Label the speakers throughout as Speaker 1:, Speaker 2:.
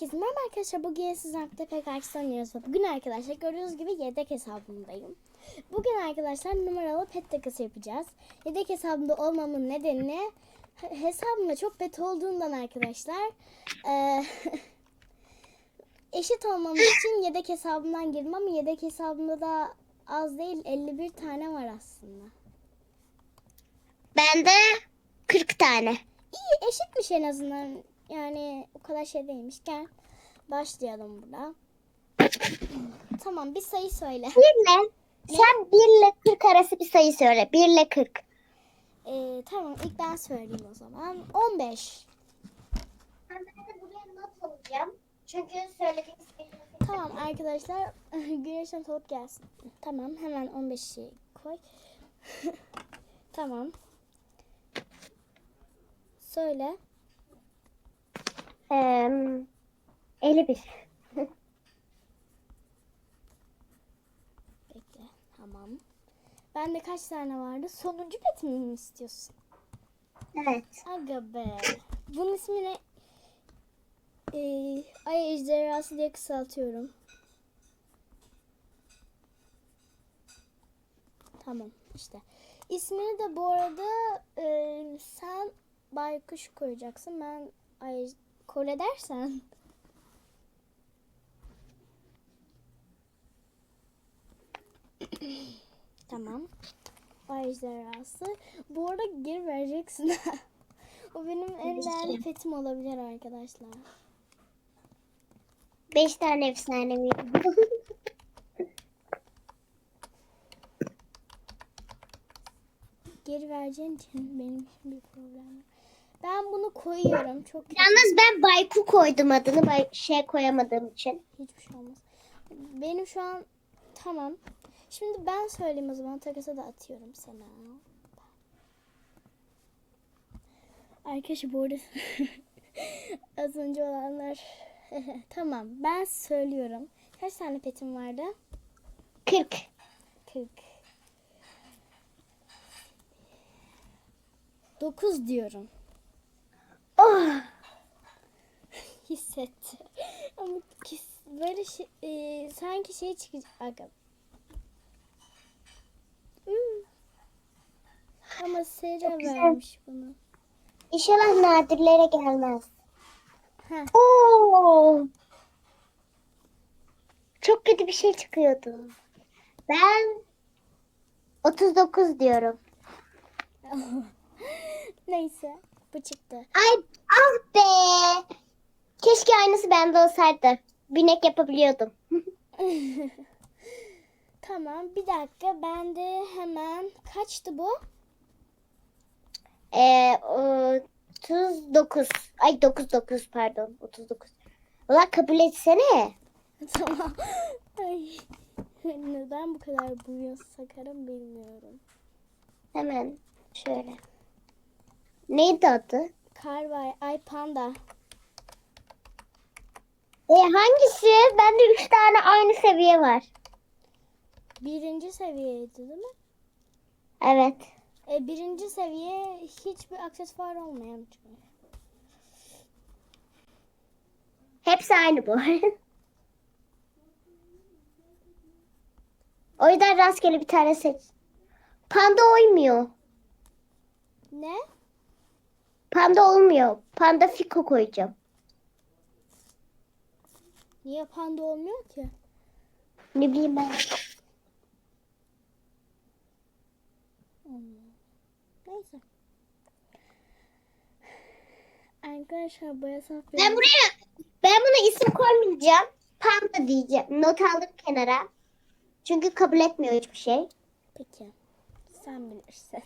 Speaker 1: Herkese merhaba arkadaşlar. Bugün sizlerle pek ve Bugün arkadaşlar gördüğünüz gibi yedek hesabımdayım. Bugün arkadaşlar numaralı pet takası yapacağız. Yedek hesabımda olmamın nedeni he- hesabımda çok pet olduğundan arkadaşlar eee, eşit olmamız için yedek hesabımdan girdim ama yedek hesabımda da az değil 51 tane var aslında.
Speaker 2: Bende 40 tane.
Speaker 1: İyi eşitmiş en azından. Yani o kadar şey değilmiş. Gel başlayalım burada. tamam bir sayı söyle.
Speaker 2: 1 ile sen 1 ile 40 arası bir sayı söyle. 1 ile 40.
Speaker 1: Ee, tamam ilk ben söyleyeyim o zaman. 15.
Speaker 2: Ben de buraya not alacağım. Çünkü söylediğiniz
Speaker 1: Tamam arkadaşlar güneşten soğuk gelsin. Tamam hemen 15'i koy. tamam. Söyle.
Speaker 2: Eee 51.
Speaker 1: Bekle. Tamam. Bende kaç tane vardı? Sonuncu petimi mi istiyorsun?
Speaker 2: Evet.
Speaker 1: Aga be. Bunun ismi ne? Ee, ay ejderhası diye kısaltıyorum. Tamam işte. İsmini de bu arada e, sen baykuş koyacaksın. Ben ay kole dersen. tamam. Ay ejderhası. Bu arada geri vereceksin. o benim en değerli petim olabilir arkadaşlar.
Speaker 2: 5 tane efsane
Speaker 1: Geri vereceğin için benim için bir problem yok. Ben bunu koyuyorum. Çok.
Speaker 2: Yalnız ben Bayku koydum adını. Bay şey koyamadığım için.
Speaker 1: Hiçbir şey olmaz. Benim şu an tamam. Şimdi ben söyleyeyim o zaman. Takasa da atıyorum sana. Arkadaşlar bu arada az önce olanlar tamam ben söylüyorum. Kaç tane petim vardı?
Speaker 2: 40.
Speaker 1: 40. 9 diyorum.
Speaker 2: Oh.
Speaker 1: Hissetti. Ama böyle şey, e, sanki şey çıkacak. Hmm. Ama Sera vermiş bunu.
Speaker 2: İnşallah nadirlere gelmez.
Speaker 1: Heh.
Speaker 2: Oo. Çok kötü bir şey çıkıyordu. Ben 39 diyorum.
Speaker 1: Neyse. Bu çıktı.
Speaker 2: Ay ah be. Keşke aynısı bende olsaydı. Binek yapabiliyordum.
Speaker 1: tamam bir dakika. Ben de hemen kaçtı bu?
Speaker 2: Ee, 39. Ay 9 9 pardon. 39. Ulan kabul etsene.
Speaker 1: tamam. Ay. Neden bu kadar bu sakarım bilmiyorum.
Speaker 2: Hemen şöyle. Neydi adı?
Speaker 1: Kar var. Ay panda.
Speaker 2: E hangisi? Bende 3 tane aynı seviye var.
Speaker 1: Birinci seviyeydi değil mi?
Speaker 2: Evet.
Speaker 1: E, birinci seviye hiçbir aksesuar olmayan çünkü.
Speaker 2: Hepsi aynı bu. o yüzden rastgele bir tane seç. Panda oymuyor.
Speaker 1: Ne?
Speaker 2: Panda olmuyor. Panda fiko koyacağım.
Speaker 1: Niye panda olmuyor ki?
Speaker 2: Ne bileyim ben.
Speaker 1: Neyse. Arkadaşlar bu hesap
Speaker 2: Ben buraya ben buna isim koymayacağım. Panda diyeceğim. Not aldım kenara. Çünkü kabul etmiyor hiçbir şey.
Speaker 1: Peki. Sen bilirsin.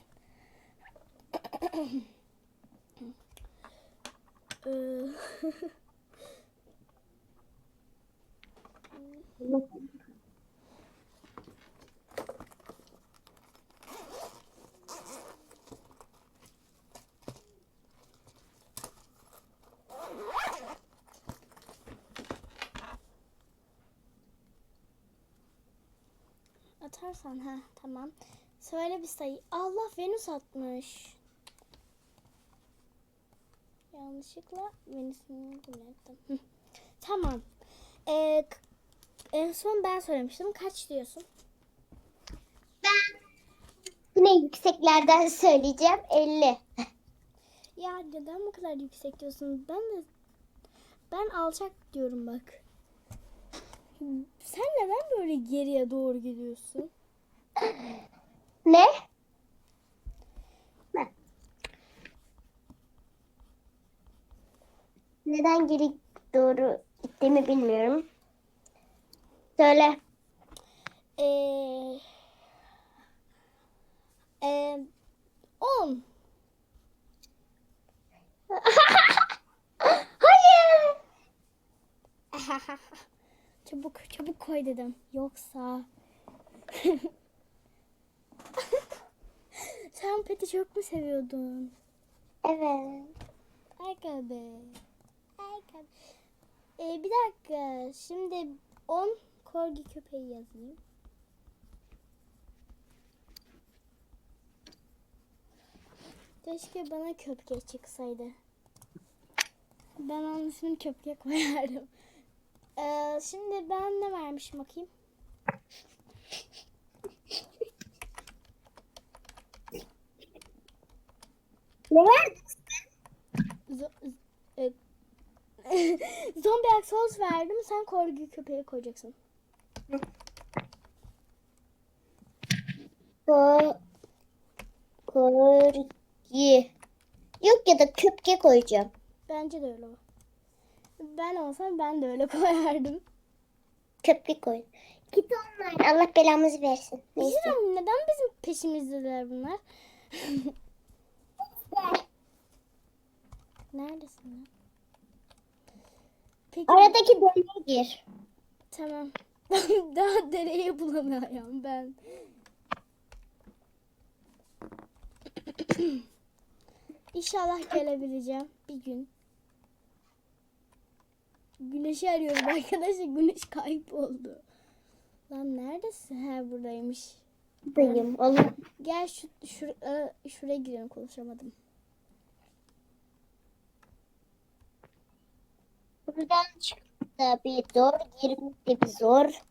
Speaker 1: Atarsan ha tamam. Söyle bir sayı. Allah Venüs atmış. Yanlışlıkla Venüs'ünü ettim. Tamam. Ee, en son ben söylemiştim. Kaç diyorsun?
Speaker 2: Ben yine yükseklerden söyleyeceğim 50.
Speaker 1: Ya neden bu kadar yüksek diyorsun? Ben de ben alçak diyorum bak. Sen neden böyle geriye doğru gidiyorsun?
Speaker 2: Ne? Neden geri doğru gittiğimi bilmiyorum. Söyle.
Speaker 1: Ee, ee, 10.
Speaker 2: Hayır.
Speaker 1: çabuk çabuk koy dedim. Yoksa Sen peti çok mu seviyordun?
Speaker 2: Evet.
Speaker 1: Aga be. Be. Ee, bir dakika. Şimdi 10 korgi köpeği yazayım. Keşke bana köpke çıksaydı. Ben onun ismini köpke koyardım. Ee, şimdi ben ne vermişim bakayım.
Speaker 2: Ne?
Speaker 1: Z- z- e, Zombi Axos verdim. Sen korgi köpeği koyacaksın.
Speaker 2: Ko korgi. Yok ya da köpke koyacağım.
Speaker 1: Bence de öyle. Ben olsam ben de öyle koyardım.
Speaker 2: Köpke koy. Git online. Allah belamızı versin. Neyse.
Speaker 1: Bilmiyorum neden bizim peşimizdeler bunlar? Neredesin lan? Peki
Speaker 2: Aradaki bölgeye gir.
Speaker 1: tamam. Daha dereyi bulamıyorum ben. İnşallah gelebileceğim bir gün. Güneşi arıyorum arkadaşlar. Güneş kayboldu. Lan neredesin? Ha buradaymış.
Speaker 2: Buradayım. Allah.
Speaker 1: Gel şu, şur, ı, şuraya girelim konuşamadım.
Speaker 2: Buradan da bir zor. Girmek de bir zor.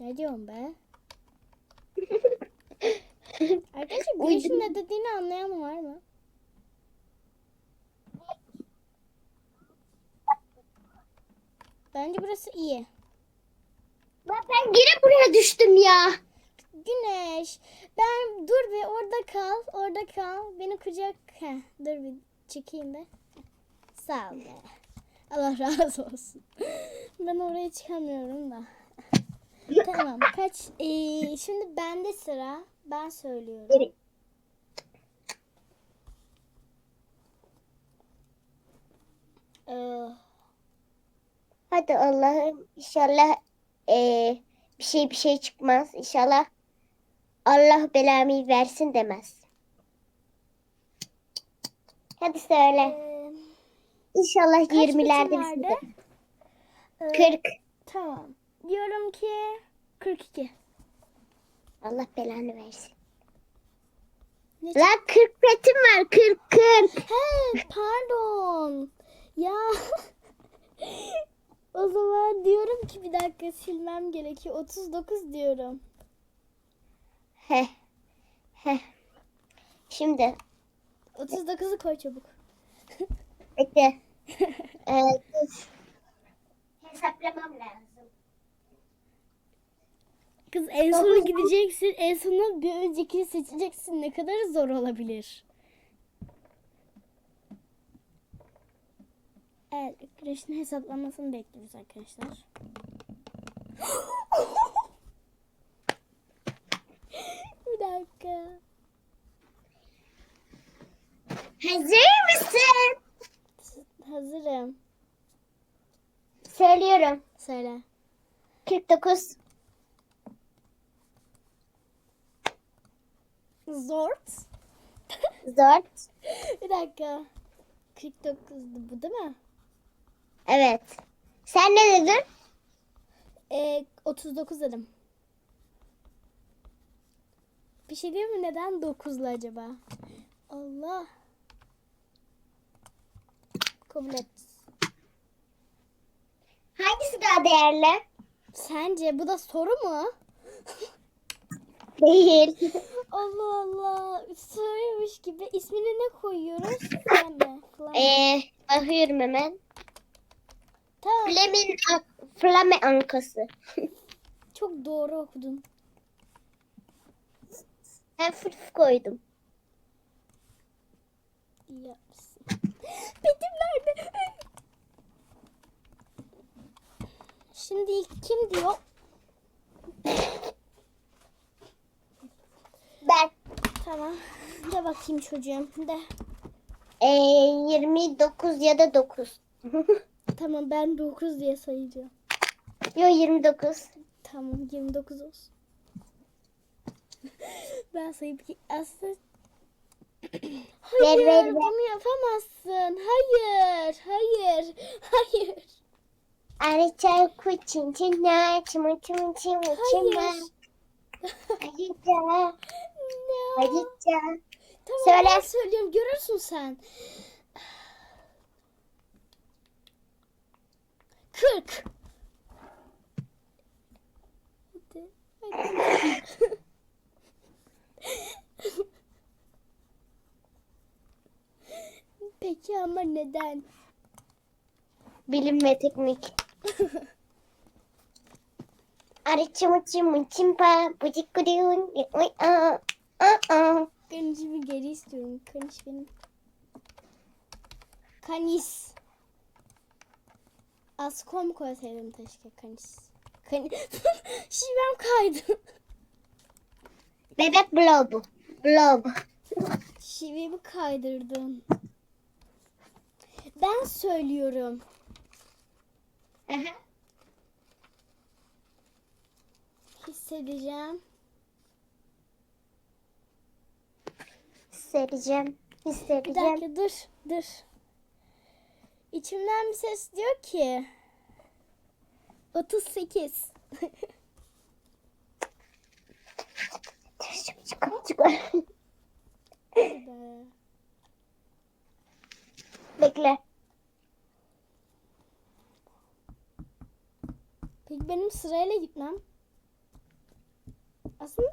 Speaker 1: Ne diyorsun be? Arkadaşlar güneşin ne dediğini anlayan var mı? Bence burası iyi.
Speaker 2: Ben, ben yine buraya düştüm ya.
Speaker 1: Güneş. Ben dur bir orada kal. Orada kal. Beni kucak. Heh, dur bir çıkayım be. Sağ ol be. Allah razı olsun. Ben oraya çıkamıyorum da. tamam. Kaç? Ee, şimdi bende sıra. Ben söylüyorum. Ee,
Speaker 2: Hadi Allah'ım inşallah eee, bir şey bir şey çıkmaz. İnşallah Allah belamı versin demez. Hadi söyle. İnşallah
Speaker 1: kaç
Speaker 2: 20'lerde
Speaker 1: bitim vardı?
Speaker 2: demez.
Speaker 1: Ee,
Speaker 2: 40.
Speaker 1: Tamam. Diyorum ki 42.
Speaker 2: Allah belanı versin.
Speaker 1: Ne
Speaker 2: Lan 40 petim var 40 40.
Speaker 1: He pardon. Ya o zaman diyorum ki bir dakika silmem gerekiyor. 39 diyorum.
Speaker 2: Heh. Heh. Şimdi
Speaker 1: 39'u koy çabuk.
Speaker 2: bekle. Dur. Hesaplamam lazım.
Speaker 1: Kız en sona gideceksin. En sona bir öncekini seçeceksin. Ne kadar zor olabilir. Evet, güneşin hesaplamasını bekliyoruz arkadaşlar. bir dakika.
Speaker 2: Hazır mısın?
Speaker 1: Hazırım.
Speaker 2: Söylüyorum.
Speaker 1: Söyle.
Speaker 2: 49.
Speaker 1: Zort.
Speaker 2: Zor.
Speaker 1: bir dakika. 49'du bu değil mi?
Speaker 2: Evet. Sen ne dedin?
Speaker 1: Ee, 39 dedim. Bir şey diyeyim mi? Neden 9'lu acaba? Allah. Kabul et.
Speaker 2: Daha değerli.
Speaker 1: Sence bu da soru mu?
Speaker 2: Değil.
Speaker 1: Allah Allah. Soruymuş gibi. İsmini ne koyuyoruz? Flame. Flame.
Speaker 2: Ee, bakıyorum hemen.
Speaker 1: tamam.
Speaker 2: Flamin Flame ankası.
Speaker 1: Çok doğru okudun.
Speaker 2: Ben fırf koydum.
Speaker 1: İyi yapmışsın. Nerede? Şimdi kim diyor?
Speaker 2: Ben
Speaker 1: Tamam. De bakayım çocuğum. De.
Speaker 2: ee, 29 ya da 9.
Speaker 1: Tamam ben 9 diye sayacağım.
Speaker 2: Yo 29.
Speaker 1: Tamam 29 olsun. ben sayıp ki aslında Hayır
Speaker 2: Ver, ver, ver.
Speaker 1: bunu yapamazsın. Hayır. Hayır. Hayır.
Speaker 2: Arıça kuçin çina çımı çımı çımı çımı.
Speaker 1: No.
Speaker 2: arıça.
Speaker 1: Tamam
Speaker 2: Söyle.
Speaker 1: ben söylüyorum. Görürsün sen. 40. Hadi. Hadi. Peki ama neden?
Speaker 2: Bilim ve teknik. Arıça mı çımı çimpa. Bıcık aa.
Speaker 1: Kanişimi geri istiyorum. Kaniş benim. Kanis. Askom koysaydım keşke kanis. Kanis. Şivem kaydı.
Speaker 2: Bebek blob. Blob.
Speaker 1: Şivemi kaydırdın. Ben söylüyorum.
Speaker 2: Aha.
Speaker 1: Hissedeceğim.
Speaker 2: Hissedeceğim.
Speaker 1: Bir
Speaker 2: Hissedeceğim.
Speaker 1: dakika dur. Dur. İçimden bir ses diyor ki 38.
Speaker 2: Çık çık çık.
Speaker 1: Be.
Speaker 2: Bekle.
Speaker 1: Peki benim sırayla gitmem. Aslında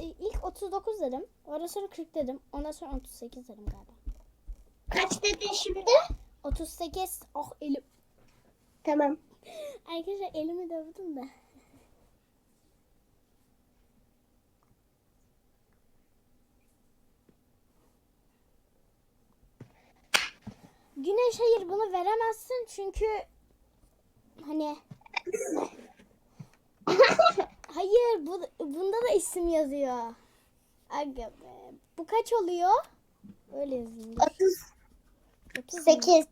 Speaker 1: e, ilk 39 dedim. Ondan sonra 40 dedim. Ondan sonra 38 dedim galiba.
Speaker 2: Kaç dedin şimdi?
Speaker 1: 38. Oh elim.
Speaker 2: Tamam.
Speaker 1: Arkadaşlar elimi dövdüm de. Güneş hayır bunu veremezsin çünkü hani hayır bu, bunda da isim yazıyor. Aga be. Bu kaç oluyor? Öyle yazayım. dur. 30 mu?
Speaker 2: 38.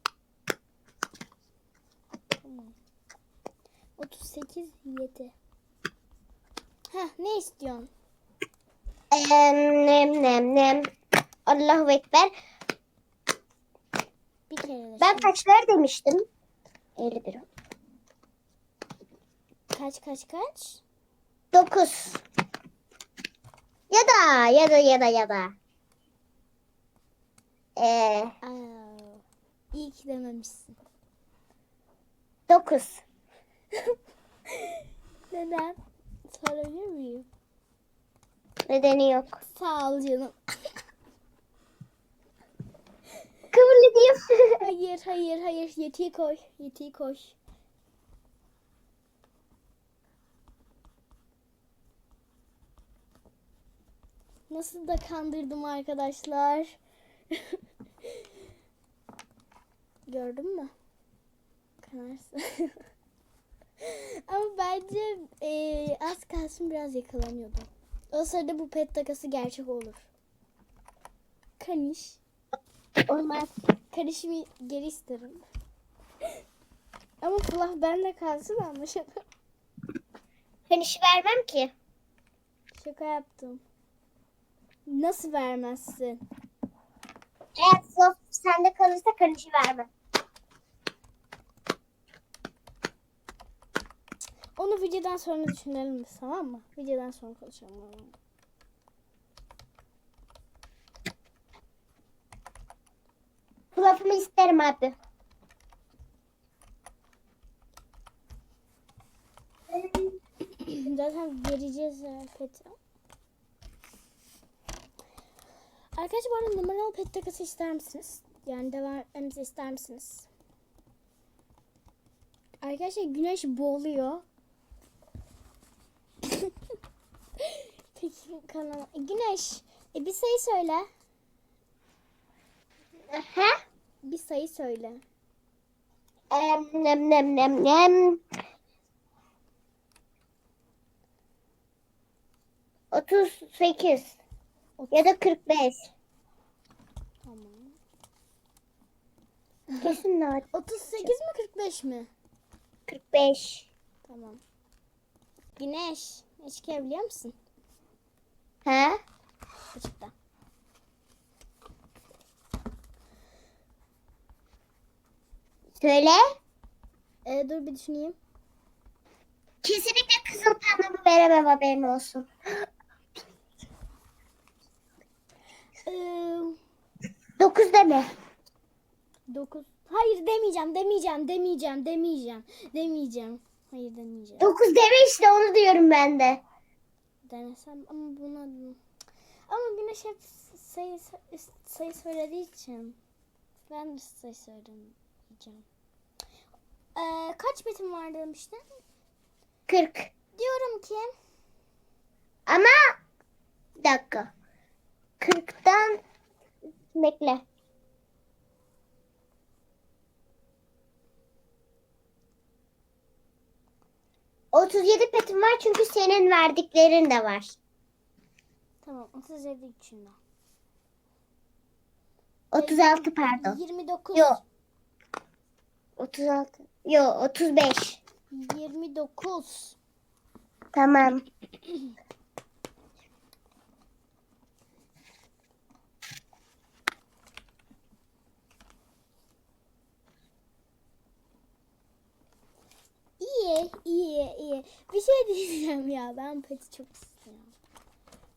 Speaker 1: Tamam. 38 7. Heh ne istiyorsun?
Speaker 2: Em, nem nem nem. Allahu Ekber.
Speaker 1: Bir kere de
Speaker 2: Ben kaçlar demiştim? 51.
Speaker 1: Kaç kaç kaç?
Speaker 2: 9. Ya da ya da ya da ya da. Ee,
Speaker 1: Aa, iyi ki dememişsin.
Speaker 2: 9.
Speaker 1: Neden? Sorabilir miyim?
Speaker 2: Nedeni yok.
Speaker 1: Sağ ol canım.
Speaker 2: Kabul edeyim.
Speaker 1: hayır hayır hayır yetiyi koy. Yetiyi koy. Nasıl da kandırdım arkadaşlar. Gördün mü? Kanarsın. Ama bence eee, az kalsın biraz yakalanıyordu. O sırada bu pet takası gerçek olur. Kaniş.
Speaker 2: Olmaz.
Speaker 1: Karışımı geri isterim. Ama Fluff bende kalsın anlaşalım.
Speaker 2: Ben işi vermem ki.
Speaker 1: Şaka yaptım. Nasıl vermezsin?
Speaker 2: Eğer Fluff sende kalırsa karışı vermem.
Speaker 1: Onu videodan sonra düşünelim biz tamam mı? Videodan sonra konuşalım. onu.
Speaker 2: Fluff'ımı isterim abi.
Speaker 1: Zaten vereceğiz ya peti. Arkadaşlar bu arada numaralı pet takası ister misiniz? Yani devam etmemizi ister misiniz? Arkadaşlar güneş boğuluyor. Peki kanal. Güneş e, bir sayı söyle.
Speaker 2: Ha?
Speaker 1: Bir sayı söyle.
Speaker 2: Em, nem nem nem nem. 38 ya da 45.
Speaker 1: Tamam.
Speaker 2: Kesin ne
Speaker 1: 38 mi 45 mi?
Speaker 2: 45.
Speaker 1: Tamam. Güneş. Ne çıkabiliyor musun?
Speaker 2: Ha?
Speaker 1: Açıkta.
Speaker 2: Söyle.
Speaker 1: Ee, dur bir düşüneyim.
Speaker 2: Kesinlikle kızıl pandamı veremem haberin olsun.
Speaker 1: Ee,
Speaker 2: 9 deme.
Speaker 1: 9. Hayır demeyeceğim, demeyeceğim, demeyeceğim, demeyeceğim, demeyeceğim. Hayır demeyeceğim.
Speaker 2: 9 deme işte onu diyorum ben de.
Speaker 1: Denesem ama buna ama Güneş hep sayı sayı söylediği için ben de sayı söylemeyeceğim. Ee, kaç betim var demiştin?
Speaker 2: 40.
Speaker 1: Diyorum ki
Speaker 2: Ama bir dakika. 40'tan bekle. Otuz yedi petim var çünkü senin verdiklerin de var.
Speaker 1: tamam 37 içinde.
Speaker 2: 36 pardon.
Speaker 1: 29.
Speaker 2: Yok. 36. Yok 35.
Speaker 1: 29.
Speaker 2: Tamam.
Speaker 1: İyi, iyi, iyi. Bir şey diyeceğim ya. Ben peti çok istiyorum.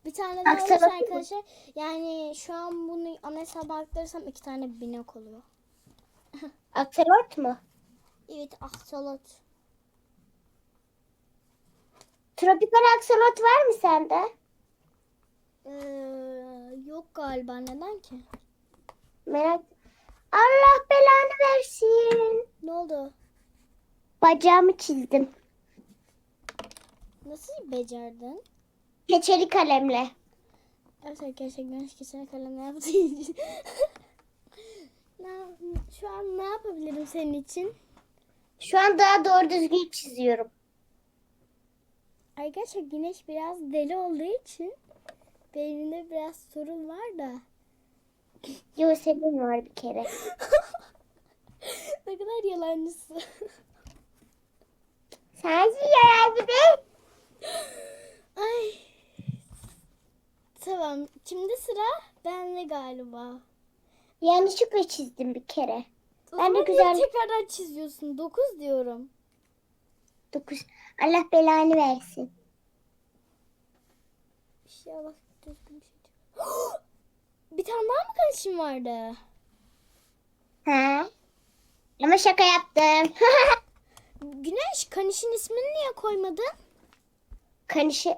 Speaker 1: Bir tane daha olursa arkadaşlar. Yani şu an bunu ana hesaba aktarırsam iki tane binek oluyor.
Speaker 2: Akselot mu?
Speaker 1: Evet, aksolot.
Speaker 2: Tropikal aksolot var mı sende?
Speaker 1: Ee, yok galiba. Neden ki?
Speaker 2: Merak. Allah belanı versin.
Speaker 1: Ne oldu?
Speaker 2: Bacağımı çizdim.
Speaker 1: Nasıl becerdin?
Speaker 2: Keçeli kalemle.
Speaker 1: Evet arkadaşlar güneş geçen kalemle yaptığı şu an ne yapabilirim senin için?
Speaker 2: Şu an daha doğru düzgün çiziyorum.
Speaker 1: Arkadaşlar güneş biraz deli olduğu için beyninde biraz sorun var da.
Speaker 2: Yo senin var bir kere.
Speaker 1: ne kadar yalancısı.
Speaker 2: Sensin yarar gibi.
Speaker 1: Ay. Tamam. Şimdi sıra bende galiba.
Speaker 2: Yanlışlıkla çizdim bir kere.
Speaker 1: O
Speaker 2: Ben de güzel-
Speaker 1: tekrardan çiziyorsun? 9 diyorum.
Speaker 2: Dokuz. Allah belanı versin.
Speaker 1: Bir şey bak düzgün bir şey. bir tane daha mı kardeşim vardı?
Speaker 2: Ha? Ama şaka yaptım.
Speaker 1: Güneş kanişin ismini niye koymadın?
Speaker 2: Kanışı.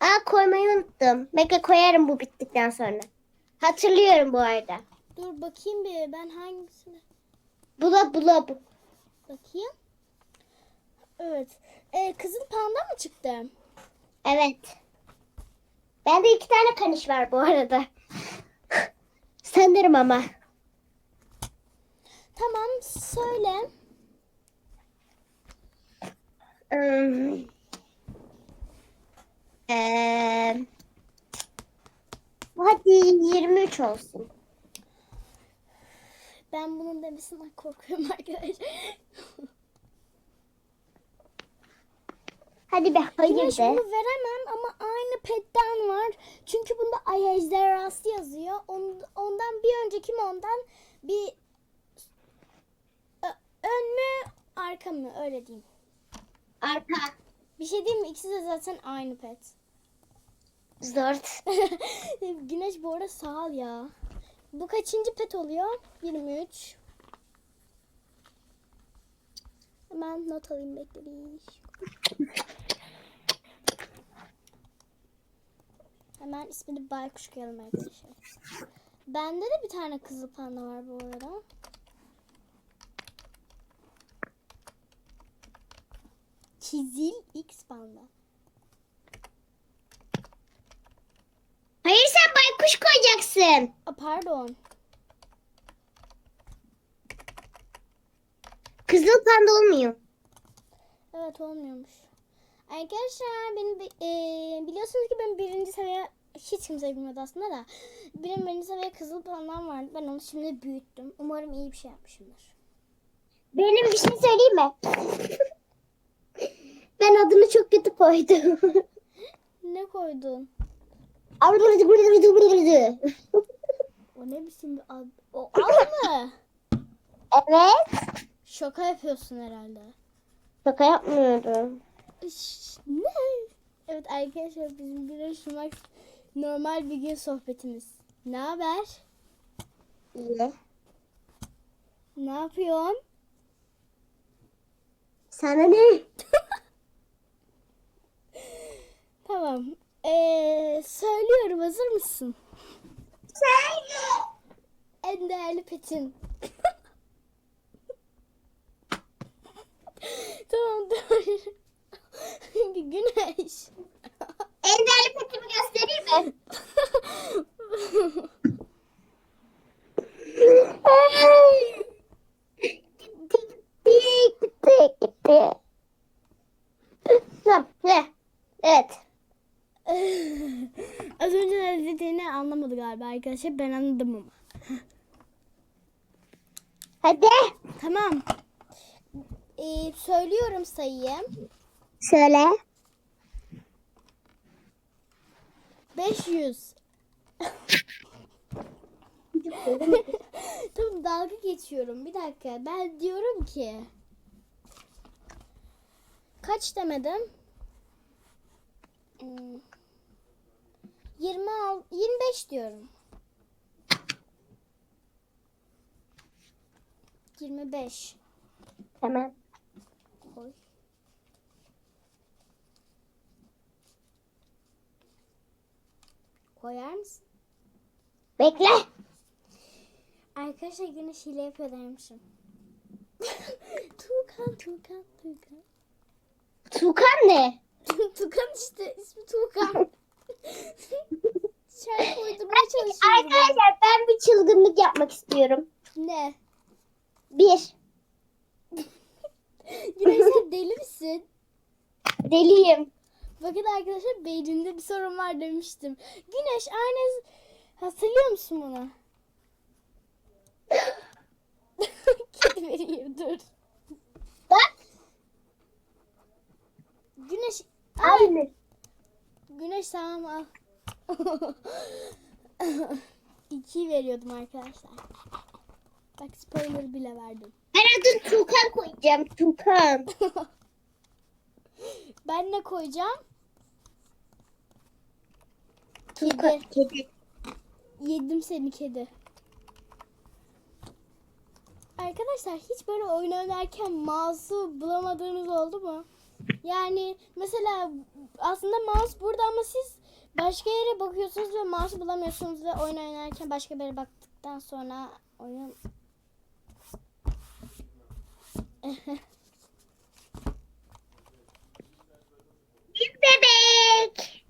Speaker 2: Aa koymayı unuttum. Bekle koyarım bu bittikten sonra. Hatırlıyorum bu arada.
Speaker 1: Dur bakayım bir ben hangisini
Speaker 2: Bula bula bu.
Speaker 1: bakayım. Evet. Ee, kızıl panda mı çıktı?
Speaker 2: Evet. Bende iki tane kanış var bu arada. Sanırım ama.
Speaker 1: Tamam söyle.
Speaker 2: Hmm. Hadi 23 olsun.
Speaker 1: Ben bunun demesinden korkuyorum arkadaşlar.
Speaker 2: Hadi be hayır
Speaker 1: Güneş
Speaker 2: de.
Speaker 1: bunu veremem ama aynı petten var. Çünkü bunda ay ejderhası yazıyor. On- ondan bir önceki ondan bir ön mü arka mı öyle diyeyim.
Speaker 2: Arka.
Speaker 1: Bir şey diyeyim mi? İkisi de zaten aynı pet.
Speaker 2: Zort.
Speaker 1: Güneş bu arada sağ ol ya. Bu kaçıncı pet oluyor? 23. Hemen not alayım bekle bir. Hemen ismini Baykuş koyalım arkadaşlar. Bende de bir tane kızıl panda var bu arada. Çizil X panda.
Speaker 2: Hayır sen baykuş koyacaksın.
Speaker 1: Aa, pardon.
Speaker 2: Kızıl panda olmuyor.
Speaker 1: Evet olmuyormuş. Arkadaşlar benim eee, biliyorsunuz ki ben birinci seviye hiç kimse bilmiyordu aslında da benim birinci seviye kızıl pandam vardı. Ben onu şimdi büyüttüm. Umarım iyi bir şey yapmışımdır.
Speaker 2: Benim bir şey söyleyeyim mi? ben adını çok kötü koydum.
Speaker 1: Ne koydun? O ne biçim bir ad? O ad mı?
Speaker 2: evet.
Speaker 1: Şaka yapıyorsun herhalde.
Speaker 2: Şaka yapmıyorum.
Speaker 1: Şş, ne? Evet arkadaşlar bizim bir Şumak normal bir gün sohbetimiz. Ne haber?
Speaker 2: İyi.
Speaker 1: Ne yapıyorsun?
Speaker 2: Sana ne?
Speaker 1: Tamam. Ee, söylüyorum hazır mısın?
Speaker 2: Söyle.
Speaker 1: En değerli petin. tamam dur. Güneş.
Speaker 2: En değerli petimi göstereyim mi? Evet.
Speaker 1: Az önce ne dediğini anlamadı galiba arkadaşlar. Ben anladım ama.
Speaker 2: Hadi.
Speaker 1: Tamam. Ee, söylüyorum sayıyı.
Speaker 2: Söyle.
Speaker 1: 500. tamam dalga geçiyorum. Bir dakika. Ben diyorum ki kaç demedim? Hmm. 26 25 diyorum. 25.
Speaker 2: Tamam.
Speaker 1: Koy. Koyar mısın?
Speaker 2: Bekle.
Speaker 1: Arkadaşlar güneş hile yapıyor dermişim. Tuğkan, Tuğkan, Tuğkan.
Speaker 2: Tukan ne?
Speaker 1: Tuğkan işte ismi Tuğkan. Şarkı uydurmaya çalışıyorum.
Speaker 2: Arkadaşlar ben bir çılgınlık yapmak istiyorum.
Speaker 1: Ne?
Speaker 2: Bir.
Speaker 1: Güneş sen deli misin?
Speaker 2: Deliyim.
Speaker 1: Bakın arkadaşlar beyninde bir sorun var demiştim. Güneş aynı hatırlıyor musun bunu? Kedi vereyim dur.
Speaker 2: Bak.
Speaker 1: Güneş
Speaker 2: Aynı.
Speaker 1: Güneş tamam al. İki veriyordum arkadaşlar. Bak spoiler bile verdim.
Speaker 2: Ben adını Tukan koyacağım. Tukan.
Speaker 1: Ben ne koyacağım?
Speaker 2: Tukan. Kedi.
Speaker 1: Yedim seni kedi. Arkadaşlar hiç böyle oyun oynarken mouse'u bulamadığınız oldu mu? Yani mesela aslında mouse burada ama siz başka yere bakıyorsunuz ve mouse bulamıyorsunuz ve oyun oynarken başka bir yere baktıktan sonra oyun
Speaker 2: Büyük bebek.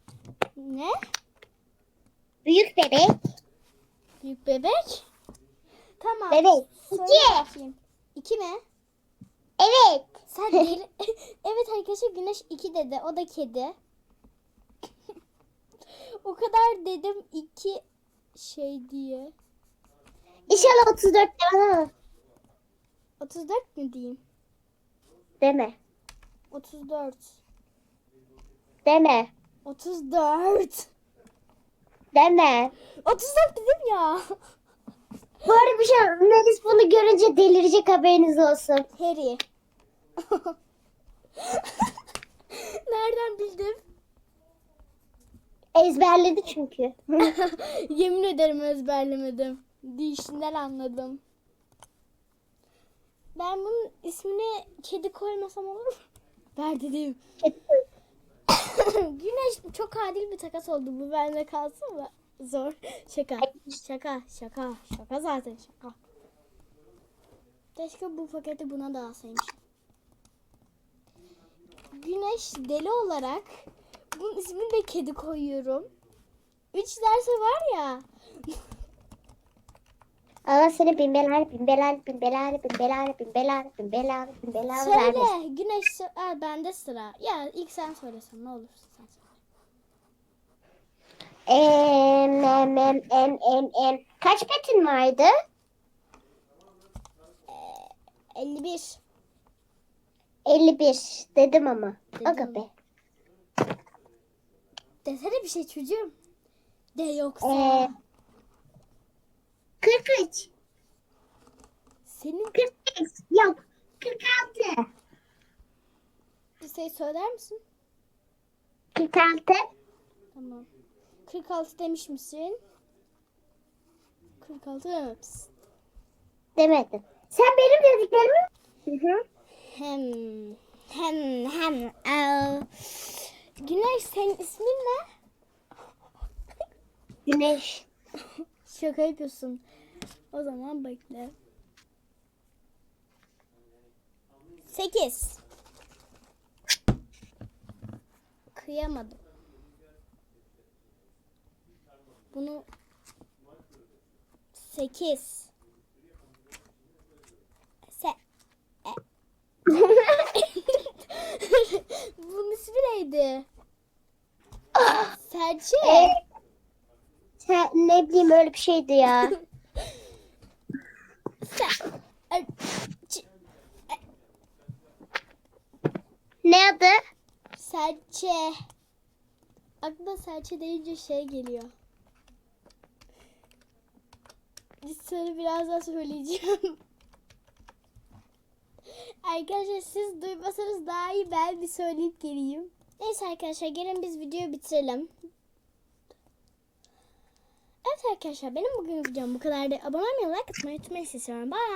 Speaker 1: ne?
Speaker 2: Büyük bebek.
Speaker 1: Büyük bebek? Tamam.
Speaker 2: Bebek.
Speaker 1: Söyle
Speaker 2: İki.
Speaker 1: bakayım. İki mi?
Speaker 2: Evet.
Speaker 1: Sen deli... evet arkadaşlar Güneş 2 dedi. O da kedi. o kadar dedim iki şey diye.
Speaker 2: İnşallah 34 deme.
Speaker 1: 34 mü diyeyim?
Speaker 2: Deme.
Speaker 1: 34.
Speaker 2: Deme.
Speaker 1: 34.
Speaker 2: Deme.
Speaker 1: 34 dedim ya.
Speaker 2: Bu arada bir şey Melis bunu görünce delirecek haberiniz olsun.
Speaker 1: Harry. Nereden bildim?
Speaker 2: Ezberledi çünkü.
Speaker 1: Yemin ederim ezberlemedim. Dişinden anladım. Ben bunun ismini kedi koymasam olur mu? Ver dedim. Güneş çok adil bir takas oldu. Bu bende kalsın mı? Zor. Şaka. Şaka. Şaka. Şaka zaten şaka. Keşke bu paketi buna da alsaymışım. Güneş deli olarak bunun ismini de kedi koyuyorum. Üç derse var ya.
Speaker 2: Allah seni bin belanı bin belanı bin belanı bin belanı bin belanı bin belanı bin belanı vermesin.
Speaker 1: Söyle. Güneş sö- Aa, bende sıra. Ya ilk sen söylesen ne olursun sen söyle.
Speaker 2: Em, em, em, em, em, em. Kaç petin vardı?
Speaker 1: 51.
Speaker 2: 51 dedim ama.
Speaker 1: Dedim.
Speaker 2: Aga be.
Speaker 1: Desene bir şey çocuğum. De yoksa.
Speaker 2: Ee, 43.
Speaker 1: Senin
Speaker 2: 45. Yok. 46.
Speaker 1: bir şey söyler misin?
Speaker 2: 46.
Speaker 1: Tamam. 46 demiş misin? 46 dememişsin.
Speaker 2: Demedim. Sen benim dediklerimi Hı hı.
Speaker 1: Hem hem hem. Aa, Güneş senin ismin ne?
Speaker 2: Güneş.
Speaker 1: Şaka yapıyorsun. O zaman bekle. 8. Kıyamadım. Bunu 8. Se e. Bunun ismi neydi? Serçe.
Speaker 2: Sen ne bileyim öyle bir şeydi ya. Ne adı?
Speaker 1: Serçe. Aklıma serçe deyince şey geliyor. Sana birazdan söyleyeceğim. Arkadaşlar siz duymasanız daha iyi ben bir söyleyip geleyim. Neyse arkadaşlar gelin biz videoyu bitirelim. Evet arkadaşlar benim bugün videom bu kadar. Abone olmayı, like atmayı unutmayın. Bye.